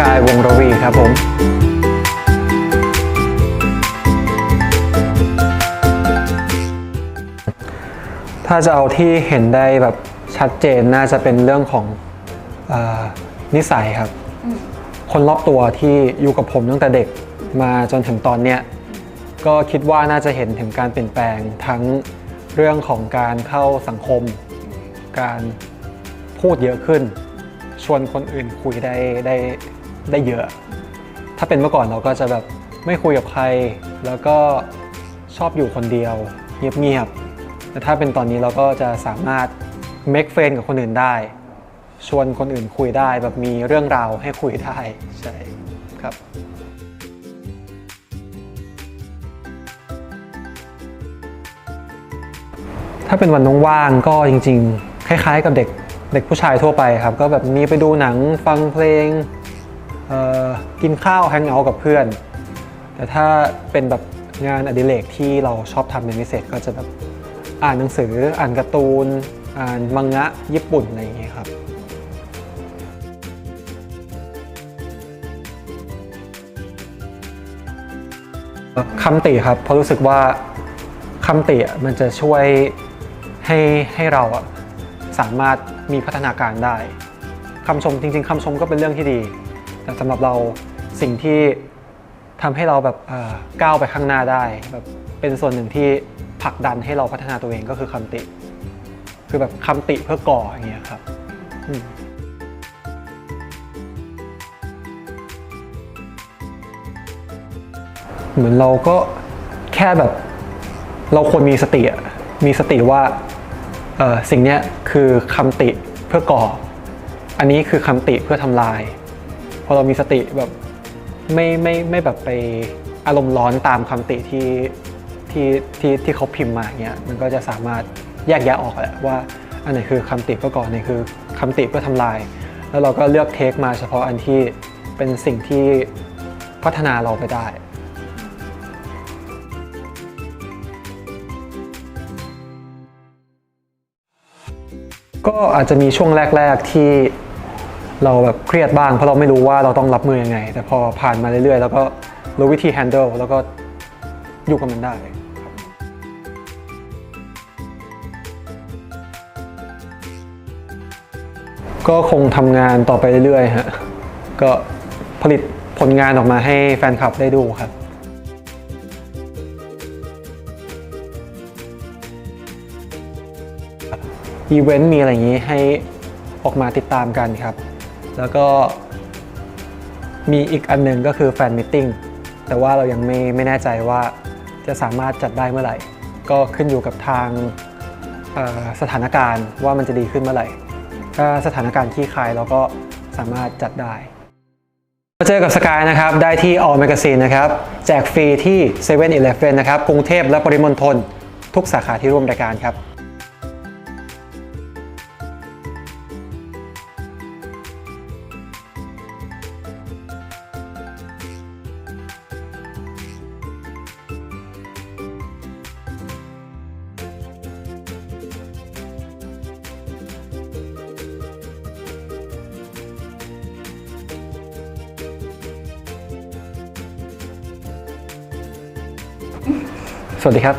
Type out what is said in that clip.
กายวงระวีครับผม ถ้าจะเอาที่เห็นได้แบบชัดเจนน่าจะเป็นเรื่องของเออนิสัยครับ คนรอบตัวที่อยู่กับผมตั้งแต่เด็กมาจนถึงตอนเนี้ยก็คิดว่าน่าจะเห็นถึงการเปลี่ยนแปลงทั้งเรื่องของการเข้าสังคม การพูดเยอะขึ้น ชวนคนอื่นคุยได้ได้ได้เยอะ ถ้าเป็นเมื่อก่อนเราก็จะแบบไม่คุยกับใคร แล้วก็ชอบอยู่คนเดียว เงียบๆแต่ถ้าเป็นตอนนี้เราก็จะสามารถ make friend กับคนอื่นได้ ชวนคนอื่นคุยได้แบบมีเรื่องราวให้คุยได้ใช่ครับถ้าเป็นวันว่างๆก็จริงๆ คล้ายๆกับเด็ก เด็กผู้ชายทั่วไปครับ ก็แบบมีไปดูหนังฟังเพลงกินข้าวแฮงเอาท์กับเพื่อน แต่ถ้าเป็นแบบงานอดิเรกที่เราชอบทำเป็นพิเศษก็จะแบบอ่านหนังสืออ่านการ์ตูน อ่านมังงะญี่ปุ่นอะไรอย่างเงี้ยครับคำติครับเพราะรู้สึกว่าคำติมันจะช่วยให้ให้เราอะ สามารถมีพัฒนาการได้คำชมจริง ๆคำชมก็เป็นเรื่องที่ดี แต่สำหรับเราสิ่งที่ทำให้เราแบบก้าวไปข้างหน้าได้แบบเป็นส่วนหนึ่งที่ผลักดันให้เราพัฒนาตัวเองก็คือคำติ คือแบบคำติเพื่อก่ออย่างเงี้ยครับเหมือนเราก็แค่แบบเราควรมีสติอะมีสติว่า สิ่งนี้คือคำติเพื่อก่อ อันนี้คือคำติเพื่อทำลาย พอเรามีสติแบบไม่ไม่ไม่แบบไปอารมณ์ร้อนตามคำติที่ที่ที่ที่เขาพิมพ์มาเงี้ยมันก็จะสามารถแยกแยะออกแหละว่าอันไหนคือคำติเพื่อก่ออันไหนคือคำติเพื่อทำลาย แล้วเราก็เลือกเทคมาเฉพาะอันที่เป็นสิ่งที่พัฒนาเราไปได้ ก็อาจจะมีช่วงแรก ๆที่เราแบบเครียดบ้างเพราะเราไม่รู้ว่าเราต้องรับมือยังไง แต่พอผ่านมาเรื่อยๆ แล้วก็รู้วิธี handle แล้วก็อยู่กับมันได้ก็คงทำงานต่อไปเรื่อยๆฮะก็ผลิตผลงานออกมาให้แฟนคลับได้ดูครับ อีเวนต์มีอะไรอย่างนี้ให้ออกมาติดตามกันครับ แล้วก็มีอีกอันหนึ่งก็คือแฟนมิทติ้งแต่ว่าเรายังไม่ไม่แน่ใจว่าจะสามารถจัดได้เมื่อไหร่ ก็ขึ้นอยู่กับทางสถานการณ์ว่ามันจะดีขึ้นเมื่อไหร่ ถ้าสถานการณ์คลี่คลายเราก็สามารถจัดได้มาเจอกับสกายนะครับ ได้ที่ All Magazine นะครับ แจกฟรีที่7 e เ e ่ e อนะครับ กรุงเทพและปริมณฑลทุกสาขาที่ร่วมรายการครับ สวัสดีครับ